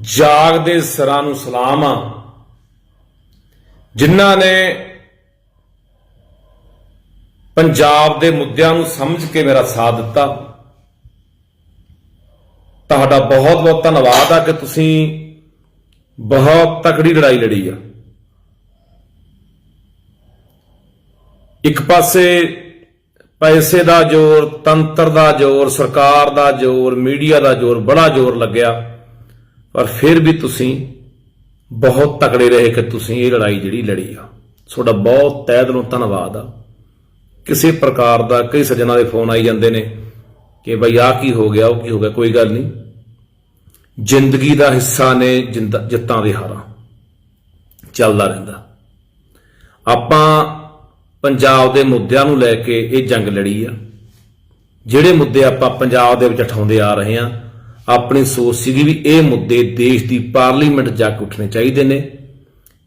ਜਾਗਦੇ ਸਿਰਾਂ ਨੂੰ ਸਲਾਮ ਆ। ਜਿਨ੍ਹਾਂ ਨੇ ਪੰਜਾਬ ਦੇ ਮੁੱਦਿਆਂ ਨੂੰ ਸਮਝ ਕੇ ਮੇਰਾ ਸਾਥ ਦਿੱਤਾ। ਤੁਹਾਡਾ ਬਹੁਤ ਬਹੁਤ ਧੰਨਵਾਦ ਆ ਕਿ ਤੁਸੀਂ ਬਹੁਤ ਤਕੜੀ ਲੜਾਈ ਲੜੀ ਆ। ਇੱਕ ਪਾਸੇ ਪੈਸੇ ਦਾ ਜ਼ੋਰ, ਤੰਤਰ ਦਾ ਜ਼ੋਰ, ਸਰਕਾਰ ਦਾ ਜ਼ੋਰ, ਮੀਡੀਆ ਦਾ ਜ਼ੋਰ, ਬੜਾ ਜ਼ੋਰ ਲੱਗਿਆ। ਪਰ ਫਿਰ ਵੀ ਤੁਸੀਂ ਬਹੁਤ ਤਕੜੇ ਰਹੇ ਕਿ ਤੁਸੀਂ ਇਹ ਲੜਾਈ ਜਿਹੜੀ ਲੜੀ ਆ। ਤੁਹਾਡਾ ਬਹੁਤ ਤਹਿ ਦਿਲੋਂ ਧੰਨਵਾਦ ਆ। ਕਿਸੇ ਪ੍ਰਕਾਰ ਦਾ, ਕਈ ਸੱਜਣਾ ਦੇ ਫੋਨ ਆਈ ਜਾਂਦੇ ਨੇ ਕਿ ਬਈ ਆ ਕੀ ਹੋ ਗਿਆ, ਉਹ ਕੀ ਹੋ ਗਿਆ, ਕੋਈ ਗੱਲ ਨਹੀਂ। ਜ਼ਿੰਦਗੀ ਦਾ ਹਿੱਸਾ ਨੇ ਜਿੰਦ- ਜਿੱਤਾਂ ਦੇ ਹਾਰਾਂ। ਚੱਲਦਾ ਰਹਿੰਦਾ। ਆਪਾਂ ਪੰਜਾਬ ਦੇ ਮੁੱਦਿਆਂ ਨੂੰ ਲੈ ਕੇ ਇਹ ਜੰਗ ਲੜੀ ਆ। ਜਿਹੜੇ ਮੁੱਦੇ ਆਪਾਂ ਪੰਜਾਬ ਦੇ ਵਿੱਚ ਉਠਾਉਂਦੇ ਆ ਰਹੇ ਆ ਆਪਣੀ ਸੋਚ ਸੀਗੀ ਵੀ ਇਹ ਮੁੱਦੇ ਦੇਸ਼ ਦੀ ਪਾਰਲੀਮੈਂਟ ਜਾ ਕੇ ਉੱਠਣੇ ਚਾਹੀਦੇ ਨੇ।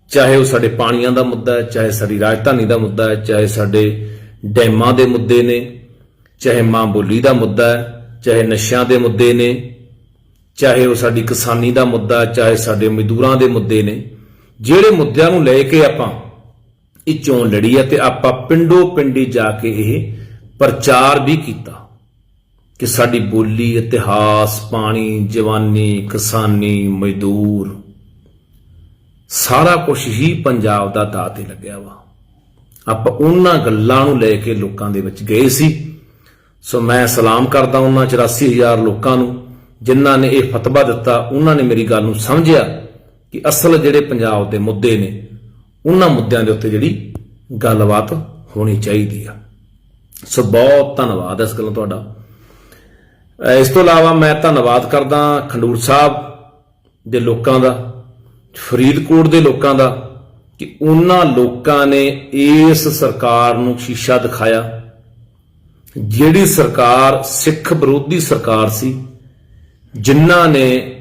ਚਾਹੇ ਉਹ ਸਾਡੇ ਪਾਣੀਆਂ ਦਾ ਮੁੱਦਾ ਹੈ, ਚਾਹੇ ਸਾਡੀ ਰਾਜਧਾਨੀ ਦਾ ਮੁੱਦਾ ਹੈ, ਚਾਹੇ ਸਾਡੇ ਡੈਮਾਂ ਦੇ ਮੁੱਦੇ ਨੇ, ਚਾਹੇ ਮਾਂ ਬੋਲੀ ਦਾ ਮੁੱਦਾ ਹੈ, ਚਾਹੇ ਨਸ਼ਿਆਂ ਦੇ ਮੁੱਦੇ ਨੇ, ਚਾਹੇ ਉਹ ਸਾਡੀ ਕਿਸਾਨੀ ਦਾ ਮੁੱਦਾ ਚਾਹੇ ਸਾਡੇ ਮਜ਼ਦੂਰਾਂ ਦੇ ਮੁੱਦੇ ਨੇ। ਜਿਹੜੇ ਮੁੱਦਿਆਂ ਨੂੰ ਲੈ ਕੇ ਆਪਾਂ ਇਹ ਚੋਣ ਲੜੀ ਹੈ ਤੇ ਆਪਾਂ ਪਿੰਡੋ ਪਿੰਡੀ ਜਾ ਕੇ ਇਹ ਪ੍ਰਚਾਰ ਵੀ ਕੀਤਾ। ਕਿ ਸਾਡੀ ਬੋਲੀ ਇਤਿਹਾਸ, ਪਾਣੀ, ਜਵਾਨੀ, ਕਿਸਾਨੀ, ਮਜ਼ਦੂਰ, ਸਾਰਾ ਕੁਝ ਹੀ ਪੰਜਾਬ ਦਾ ਦਾਅ ਤੇ ਲੱਗਿਆ ਵਾ। ਆਪਾਂ ਉਹਨਾਂ ਗੱਲਾਂ ਨੂੰ ਲੈ ਕੇ ਲੋਕਾਂ ਦੇ ਵਿੱਚ ਗਏ ਸੀ। ਸੋ ਮੈਂ ਸਲਾਮ ਕਰਦਾ ਉਹਨਾਂ 84000 ਲੋਕਾਂ ਨੂੰ, ਜਿਨ੍ਹਾਂ ਨੇ ਇਹ ਫਤਵਾ ਦਿੱਤਾ, ਉਹਨਾਂ ਨੇ ਮੇਰੀ ਗੱਲ ਨੂੰ ਸਮਝਿਆ ਕਿ ਅਸਲ ਜਿਹੜੇ ਪੰਜਾਬ ਦੇ ਮੁੱਦੇ ਨੇ, ਉਹਨਾਂ ਮੁੱਦਿਆਂ ਦੇ ਉੱਤੇ ਜਿਹੜੀ ਗੱਲਬਾਤ ਹੋਣੀ ਚਾਹੀਦੀ ਆ। ਸੋ ਬਹੁਤ ਧੰਨਵਾਦ ਇਸ ਗੱਲੋਂ ਤੁਹਾਡਾ। ਇਸ ਤੋਂ ਇਲਾਵਾ ਮੈਂ ਧੰਨਵਾਦ ਕਰਦਾ ਖੰਡੂਰ ਸਾਹਿਬ ਦੇ ਲੋਕਾਂ ਦਾ, ਫਰੀਦਕੋਟ ਦੇ ਲੋਕਾਂ ਦਾ, ਕਿ ਉਹਨਾਂ ਲੋਕਾਂ ਨੇ ਇਸ ਸਰਕਾਰ ਨੂੰ ਸ਼ੀਸ਼ਾ ਦਿਖਾਇਆ। ਜਿਹੜੀ ਸਰਕਾਰ, ਸਿੱਖ ਵਿਰੋਧੀ ਸਰਕਾਰ ਸੀ, ਜਿਨ੍ਹਾਂ ਨੇ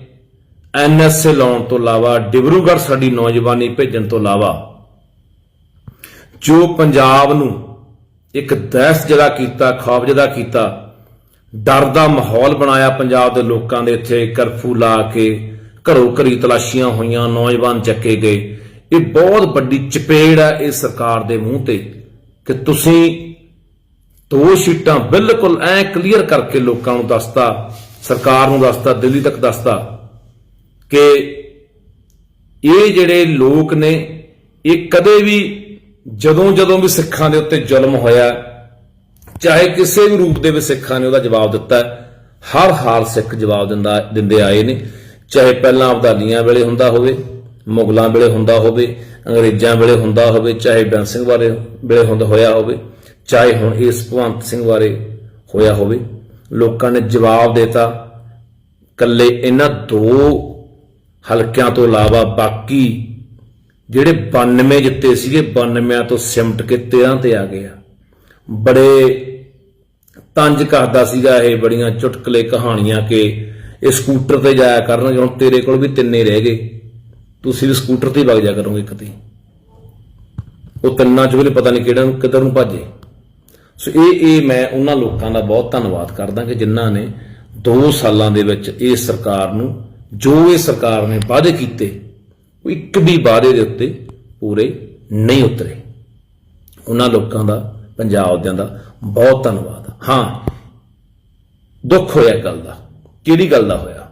ਐਨਐਸਏ ਲਾਉਣ ਤੋਂ ਇਲਾਵਾ, ਡਿਬਰੂਗੜ੍ਹ ਸਾਡੀ ਨੌਜਵਾਨੀ ਭੇਜਣ ਤੋਂ ਇਲਾਵਾ, ਜੋ ਪੰਜਾਬ ਨੂੰ ਇੱਕ ਦਹਿਸ਼ਤ ਜਦਾ ਕੀਤਾ, ਖੌਫ ਜਦਾ ਕੀਤਾ ਡਰ ਦਾ ਮਾਹੌਲ ਬਣਾਇਆ ਪੰਜਾਬ ਦੇ ਲੋਕਾਂ ਦੇ ਇੱਥੇ। ਕਰਫਿਊ ਲਾ ਕੇ ਘਰੋ ਘਰੀ ਤਲਾਸ਼ੀਆਂ ਹੋਈਆਂ, ਨੌਜਵਾਨ ਚੱਕੇ ਗਏ। ਇਹ ਬਹੁਤ ਵੱਡੀ ਚਪੇੜ ਹੈ ਇਹ ਸਰਕਾਰ ਦੇ ਮੂੰਹ ਤੇ ਕਿ ਤੁਸੀਂ ਦੋ ਸ਼ੀਟਾਂ ਬਿਲਕੁਲ ਐ ਕਲੀਅਰ ਕਰਕੇ ਲੋਕਾਂ ਨੂੰ ਦੱਸਤਾ, ਸਰਕਾਰ ਨੂੰ ਦੱਸਤਾ, ਦਿੱਲੀ ਤੱਕ ਦੱਸਤਾ ਕਿ ਇਹ ਜਿਹੜੇ ਲੋਕ ਨੇ, ਇਹ ਕਦੇ ਵੀ ਜਦੋਂ ਜਦੋਂ ਵੀ ਸਿੱਖਾਂ ਦੇ ਉੱਤੇ ਜ਼ੁਲਮ ਹੋਇਆ ਚਾਹੇ ਕਿਸੇ ਵੀ ਰੂਪ ਦੇ ਵਿੱਚ ਸਿੱਖਾਂ ਨੇ ਉਹਦਾ ਜਵਾਬ ਦਿੱਤਾ ਹਰ ਹਾਲ ਸਿੱਖ ਜਵਾਬ ਦਿੰਦਾ, ਦਿੰਦੇ ਆਏ ਨੇ। ਚਾਹੇ ਪਹਿਲਾਂ ਅਬਦਾਲੀਆਂ ਵੇਲੇ ਹੁੰਦਾ ਹੋਵੇ, ਮੁਗਲਾਂ ਵੇਲੇ ਹੁੰਦਾ ਹੋਵੇ, ਅੰਗਰੇਜ਼ਾਂ ਵੇਲੇ ਹੁੰਦਾ ਹੋਵੇ, ਚਾਹੇ ਬੈਂਸ ਸਿੰਘ ਬਾਰੇ ਵੇਲੇ ਹੁੰਦਾ ਹੋਇਆ ਹੋਵੇ, ਚਾਹੇ ਹੁਣ ਇਸ ਭਗਵੰਤ ਸਿੰਘ ਬਾਰੇ ਹੋਇਆ ਹੋਵੇ, ਲੋਕਾਂ ਨੇ ਜਵਾਬ ਦਿੱਤਾ ਕੱਲੇ ਇਹਨਾਂ ਦੋ ਹਲਕਿਆਂ ਤੋਂ ਇਲਾਵਾ ਬਾਕੀ ਜਿਹੜੇ 92 ਜਿੱਤੇ ਸੀਗੇ 92 ਤੋਂ ਸਿਮਟ ਕੇ 13 ਤੇ ਆ ਗਏ ਆ। ਬੜੇ ਤੰਜ ਕਰਦਾ ਸੀਗਾ ਇਹ ਬੜੀਆਂ ਚੁਟਕਲੇ ਕਹਾਣੀਆਂ ਕਿ ਇਹ ਸਕੂਟਰ ਤੇ ਜਾਇਆ ਕਰਨਗੇ, ਹੁਣ ਤੇਰੇ ਕੋਲ ਵੀ ਤਿੰਨੇ ਰਹਿ ਗਏ। ਤੁਸੀਂ ਵੀ ਸਕੂਟਰ ਤੇ ਹੀ ਵਗ ਜਾ ਕਰੋਗੇ ਕਦੀ ਉਹ ਤਿੰਨਾਂ ਚ ਵੀ ਪਤਾ ਨਹੀਂ ਕਿਹੜਾ ਨੂੰ ਕਿੱਧਰ ਨੂੰ ਭੱਜੇ। ਸੋ ਇਹ ਇਹ ਮੈਂ ਉਹਨਾਂ ਲੋਕਾਂ ਦਾ ਬਹੁਤ ਧੰਨਵਾਦ ਕਰਦਾ ਕਿ ਜਿਨ੍ਹਾਂ ਨੇ 2 ਸਾਲਾਂ ਦੇ ਵਿੱਚ ਇਹ ਸਰਕਾਰ ਨੂੰ, ਜੋ ਇਹ ਸਰਕਾਰ ਨੇ ਵਾਅਦੇ ਕੀਤੇ, ਉਹ ਇੱਕ ਵੀ ਵਾਅਦੇ ਦੇ ਉੱਤੇ ਪੂਰੇ ਨਹੀਂ ਉਤਰੇ। ਉਹਨਾਂ ਲੋਕਾਂ ਦਾ ਪੰਜਾਬ ਦਿਆਂ ਦਾ ਬਹੁਤ ਧੰਨਵਾਦ। ਹਾਂ, ਦੁੱਖ ਹੋਇਆ ਗੱਲ ਦਾ। ਕਿਹੜੀ ਗੱਲ ਦਾ ਹੋਇਆ?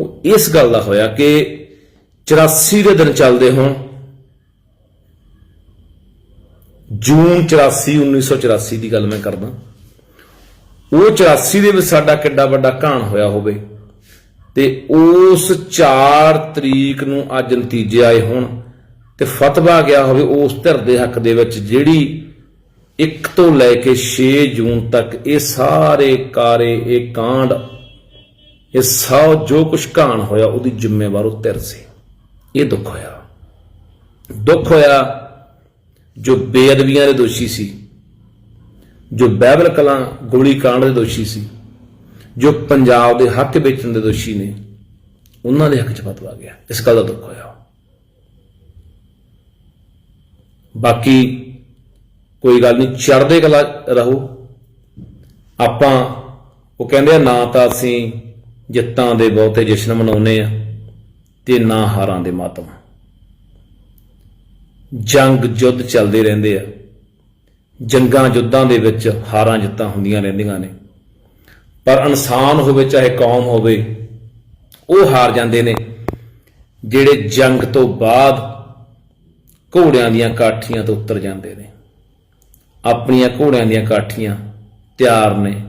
ਉਹ ਇਸ ਗੱਲ ਦਾ ਹੋਇਆ ਕਿ 84 ਦੇ ਦਿਨ ਚੱਲਦੇ ਹੋਣ, ਜੂਨ 84 1984 ਦੀ ਗੱਲ ਮੈਂ ਕਰਦਾ। ਉਹ 84 ਦੇ ਵਿੱਚ ਸਾਡਾ ਕਿੱਡਾ ਵੱਡਾ ਘਾਣ ਹੋਇਆ ਹੋਵੇ ਤੇ ਉਸ 4 ਤਰੀਕ ਨੂੰ ਅੱਜ ਨਤੀਜੇ ਆਏ ਹੋਣ ਤੇ ਫਤਵਾ ਗਿਆ ਹੋਵੇ ਉਸ ਧਿਰ ਦੇ ਹੱਕ ਦੇ ਵਿੱਚ ਜਿਹੜੀ 1 ਤੋਂ ਲੈ ਕੇ 6 ਜੂਨ ਤੱਕ ਇਹ ਸਾਰੇ ਕਾਰੇ, ਇਹ ਕਾਂਡ, ਇਹ ਸੌ ਜੋ ਕੁਛ ਘਾਣ ਹੋਇਆ, ਉਹਦੀ ਜ਼ਿੰਮੇਵਾਰ ਉਹ ਧਿਰ ਸੀ। ਇਹ ਦੁੱਖ ਹੋਇਆ। ਦੁੱਖ ਹੋਇਆ ਜੋ ਬੇਅਦਬੀਆਂ ਦੇ ਦੋਸ਼ੀ ਸੀ, ਜੋ ਬਾਈਬਲ ਕਲਾਂ, ਗੋਲੀ ਕਾਂਡ ਦੇ ਦੋਸ਼ੀ ਸੀ, ਜੋ ਪੰਜਾਬ ਦੇ ਹੱਕ ਵੇਚਣ ਦੇ ਦੋਸ਼ੀ ਨੇ, ਉਹਨਾਂ ਦੇ ਹੱਕ 'ਚ ਫਤਵਾ ਗਿਆ। ਇਸ ਗੱਲ ਦਾ ਦੁੱਖ ਹੋਇਆ। ਬਾਕੀ ਕੋਈ ਗੱਲ ਨਹੀਂ ਚੜਦੇ ਕਲਾ ਰਹੋ। ਆਪਾਂ, ਉਹ ਕਹਿੰਦੇ ਆ, ਨਾ ਤਾਂ ਅਸੀਂ ਜਿੱਤਾਂ ਦੇ ਬਹੁਤੇ ਜਸ਼ਨ ਮਨਾਉਨੇ ਆ ਤੇ ਨਾ ਹਾਰਾਂ ਦੇ ਮਾਤਮ। ਜੰਗ ਜੁੱਧ ਚੱਲਦੇ ਰਹਿੰਦੇ ਆ। ਜੰਗਾਂ ਜੁੱਧਾਂ ਦੇ ਵਿੱਚ ਹਾਰਾਂ ਜਿੱਤਾਂ ਹੁੰਦੀਆਂ ਰਹਿੰਦੀਆਂ ਨੇ। ਪਰ ਇਨਸਾਨ ਹੋਵੇ, ਚਾਹੇ ਕੌਮ ਹੋਵੇ, ਉਹ ਹਾਰ ਜਾਂਦੇ ਨੇ, ਜਿਹੜੇ ਜੰਗ ਤੋਂ ਬਾਅਦ ਘੋੜਿਆਂ ਦੀਆਂ ਕਾਠੀਆਂ ਤੋਂ ਉਤਰ ਜਾਂਦੇ ਨੇ। ਆਪਣੀਆਂ ਘੋੜਿਆਂ ਦੀਆਂ ਕਾਠੀਆਂ ਤਿਆਰ ਨੇ,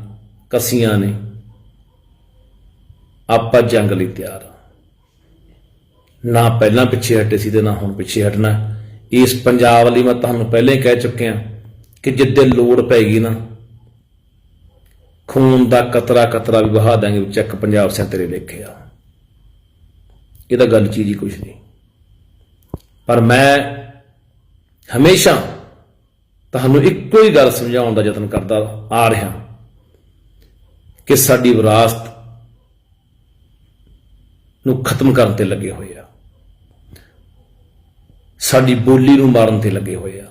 ਕਸੀਆਂ ਨੇ। ਆਪਾਂ ਜੰਗ ਲਈ ਤਿਆਰ ਆ। ਨਾ ਪਹਿਲਾਂ ਪਿੱਛੇ ਹਟੇ ਸੀ ਤੇ ਨਾ ਹੁਣ ਪਿੱਛੇ ਹਟਣਾ। ਇਸ ਪੰਜਾਬ ਲਈ ਮੈਂ ਤੁਹਾਨੂੰ ਪਹਿਲਾਂ ਹੀ ਕਹਿ ਚੁੱਕਿਆ ਕਿ ਜਿੱਦੇ ਲੋੜ ਪੈਗੀ ਨਾ, ਖੂਨ ਦਾ ਕਤਰਾ ਕਤਰਾ ਵੀ ਵਹਾ ਦਾਂਗੇ ਵੀ ਚੱਕ ਪੰਜਾਬ ਸਿਰ ਤੇਰੇ ਲੇਖੇ ਇਹ ਤਾਂ ਗੱਲ ਚੀਜ਼ ਹੀ ਕੁਛ ਨਹੀਂ। ਪਰ ਮੈਂ ਹਮੇਸ਼ਾ ਤੁਹਾਨੂੰ ਇੱਕੋ ਹੀ ਗੱਲ ਸਮਝਾਉਣ ਦਾ ਯਤਨ ਕਰਦਾ ਆ ਰਿਹਾ ਕਿ ਸਾਡੀ ਵਿਰਾਸਤ ਨੂੰ ਖਤਮ ਕਰਨ ਤੇ ਲੱਗੇ ਹੋਏ ਆ। ਸਾਡੀ ਬੋਲੀ ਨੂੰ ਮਾਰਨ ਤੇ ਲੱਗੇ ਹੋਏ ਆ।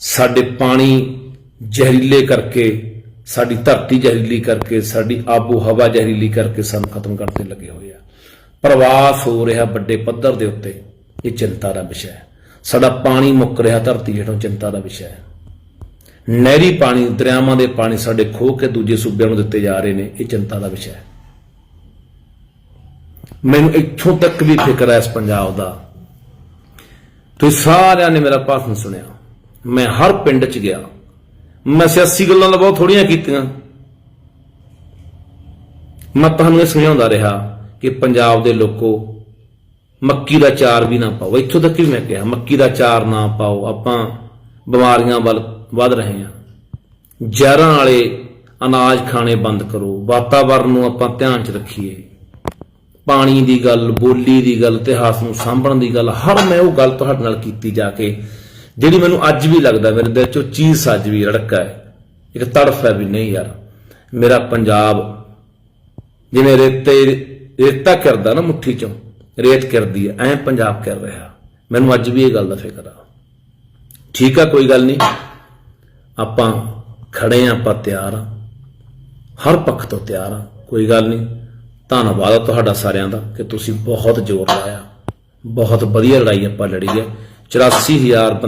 ਸਾਡੇ ਪਾਣੀ ਜ਼ਹਿਰੀਲੇ ਕਰਕੇ, ਸਾਡੀ ਧਰਤੀ ਜ਼ਹਿਰੀਲੀ ਕਰਕੇ, ਸਾਡੀ ਆਬੋ ਹਵਾ ਜ਼ਹਿਰੀਲੀ ਕਰਕੇ ਸਾਨੂੰ ਖਤਮ ਕਰਨ ਤੇ ਲੱਗੇ ਹੋਏ ਆ। ਪ੍ਰਵਾਸ ਹੋ ਰਿਹਾ ਵੱਡੇ ਪੱਧਰ ਦੇ ਉੱਤੇ, ਇਹ ਚਿੰਤਾ ਦਾ ਵਿਸ਼ਾ ਹੈ। ਸਾਡਾ ਪਾਣੀ ਮੁੱਕ ਰਿਹਾ ਧਰਤੀ ਹੇਠੋਂ ਚਿੰਤਾ ਦਾ ਵਿਸ਼ਾ ਹੈ। ਨਹਿਰੀ ਪਾਣੀ, ਦਰਿਆਵਾਂ ਦੇ ਪਾਣੀ ਸਾਡੇ ਖੋਹ ਕੇ ਦੂਜੇ ਸੂਬਿਆਂ ਨੂੰ ਦਿੱਤੇ ਜਾ ਰਹੇ ਨੇ, ਇਹ ਚਿੰਤਾ ਦਾ ਵਿਸ਼ਾ ਹੈ। ਮੈਨੂੰ ਇੱਥੋਂ ਤੱਕ ਵੀ ਫਿਕਰ ਹੈ ਇਸ ਪੰਜਾਬ ਦਾ। ਤੁਸੀਂ ਸਾਰਿਆਂ ਨੇ ਮੇਰਾ ਭਾਸ਼ਣ ਸੁਣਿਆ। ਮੈਂ ਹਰ ਪਿੰਡ 'ਚ ਗਿਆ। ਮੈਂ ਸਿਆਸੀ ਗੱਲਾਂ ਤਾਂ ਬਹੁਤ ਥੋੜੀਆਂ ਕੀਤੀਆਂ। ਮੈਂ ਤੁਹਾਨੂੰ ਇਹ ਸਮਝਾਉਂਦਾ ਰਿਹਾ ਕਿ ਪੰਜਾਬ ਦੇ ਲੋਕੋ, ਮੱਕੀ ਦਾ ਚਾਰ ਵੀ ਨਾ ਪਾਓ। ਇੱਥੋਂ ਤੱਕ ਵੀ ਮੈਂ ਕਿਹਾ, ਮੱਕੀ ਦਾ ਚਾਰ ਨਾ ਪਾਓ। ਆਪਾਂ ਬਿਮਾਰੀਆਂ ਵੱਲ ਵੱਧ ਰਹੇ ਹਾਂ। ਜ਼ਹਿਰਾਂ ਵਾਲੇ ਅਨਾਜ ਖਾਣੇ ਬੰਦ ਕਰੋ। ਵਾਤਾਵਰਨ ਨੂੰ ਆਪਾਂ ਧਿਆਨ 'ਚ ਰੱਖੀਏ। ਪਾਣੀ ਦੀ ਗੱਲ, ਬੋਲੀ ਦੀ ਗੱਲ, ਇਤਿਹਾਸ ਨੂੰ ਸਾਂਭਣ ਦੀ ਗੱਲ, ਹਰ ਮੈਂ ਉਹ ਗੱਲ ਤੁਹਾਡੇ ਨਾਲ ਕੀਤੀ ਜਾ ਕੇ, ਜਿਹੜੀ ਮੈਨੂੰ ਅੱਜ ਵੀ ਲੱਗਦਾ, ਮੇਰੇ ਦਿਲ 'ਚੋਂ ਚੀਜ਼ ਅੱਜ ਵੀ ਰੜਕਾ ਹੈ ਇੱਕ ਤੜਫ ਹੈ ਵੀ ਨਹੀਂ ਯਾਰ। ਮੇਰਾ ਪੰਜਾਬ ਜਿਵੇਂ ਰੇਤੇ, ਰੇਤਾ ਕਰਦਾ ਨਾ ਮੁੱਠੀ 'ਚੋਂ, ਰੇਤ ਕਰਦੀ ਹੈ, ਐਂ ਪੰਜਾਬ ਕਰ ਰਿਹਾ। ਮੈਨੂੰ ਅੱਜ ਵੀ ਇਹ ਗੱਲ ਦਾ ਫਿਕਰ ਆ। ਠੀਕ ਆ, ਕੋਈ ਗੱਲ ਨਹੀਂ। ਆਪਾਂ ਖੜੇ ਆ, ਆਪਾਂ ਤਿਆਰ ਆ। ਹਰ ਪੱਖ ਤੋਂ ਤਿਆਰ ਆ। ਕੋਈ ਗੱਲ ਨਹੀਂ। ਧੰਨਵਾਦ ਆ ਤੁਹਾਡਾ ਸਾਰਿਆਂ ਦਾ ਕਿ ਤੁਸੀਂ ਬਹੁਤ ਜ਼ੋਰ ਲਾਇਆ। ਬਹੁਤ ਵਧੀਆ ਲੜਾਈ ਆਪਾਂ ਲੜੀ ਹੈ। 84000 ਬੰਦੇ